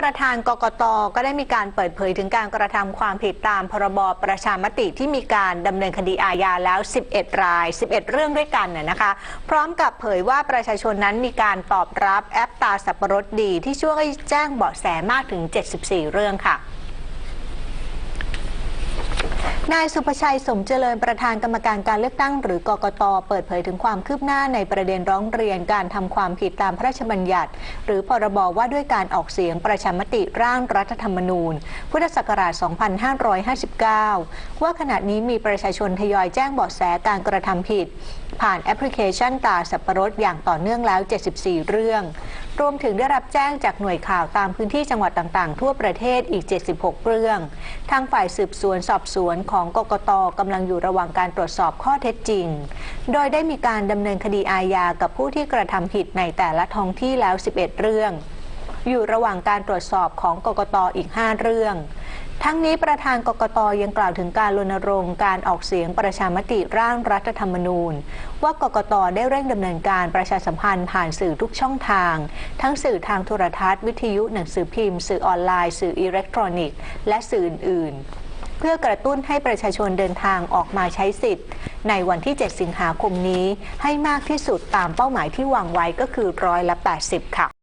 ประธานกกตก็ได้มีการเปิดเผยถึงการกระทำความผิดตามพรบประชามติที่มีการดำเนินคดีอาญาแล้ว 11 ราย 11 เรื่องด้วยกันน่ยนะคะ พร้อมกับเผยว่าประชาชนนั้นมีการตอบรับแอปตาสับปะรดดีที่ช่วยแจ้งเบาะแสมากถึง 74 เรื่องค่ะ นายสุภชัยสมเจริญประธานกรรมการการเลือกตั้งหรือกกต เปิดเผยถึงความคืบหน้าในประเด็นร้องเรียนการทำความผิดตามพระราชบัญญัติ หรือพรบว่าด้วยการออกเสียงประชามติร่างรัฐธรรมนูญ พุทธศักราช 2559 ว่าขณะนี้มีประชาชนทยอยแจ้งเบาะแสการกระทำผิด ผ่านแอปพลิเคชันตาสับปะรดอย่างต่อเนื่องแล้ว 74 เรื่อง รวมถึงได้รับแจ้งจากหน่วยข่าวตามพื้นที่จังหวัดต่างๆ ทั่วประเทศอีก 76 เรื่อง ทางฝ่ายสืบสวนสอบสวนของกกตกำลังอยู่ระหว่างการตรวจสอบข้อเท็จจริง โดยได้มีการดำเนินคดีอาญากับผู้ที่กระทำผิดในแต่ละท้องที่แล้ว 11 เรื่อง อยู่ระหว่างการตรวจสอบของกกตอีก 5 เรื่อง ทั้งนี้ประธานกกตยังกล่าวถึงการรณรงค์การออกเสียงประชามติร่างรัฐธรรมนูญ ว่ากกตได้เร่งดำเนินการประชาสัมพันธ์ผ่านสื่อทุกช่องทาง ทั้งสื่อทางโทรทัศน์ วิทยุหนังสือพิมพ์ สื่อออนไลน์ สื่ออิเล็กทรอนิกส์ และสื่ออื่น ๆ เพื่อกระตุ้นให้ประชาชนเดินทางออกมาใช้สิทธิ์ ในวันที่ 7 สิงหาคมนี้ให้มากที่สุดตามเป้าหมายที่วางไว้ก็คือร้อยละ 80 ค่ะ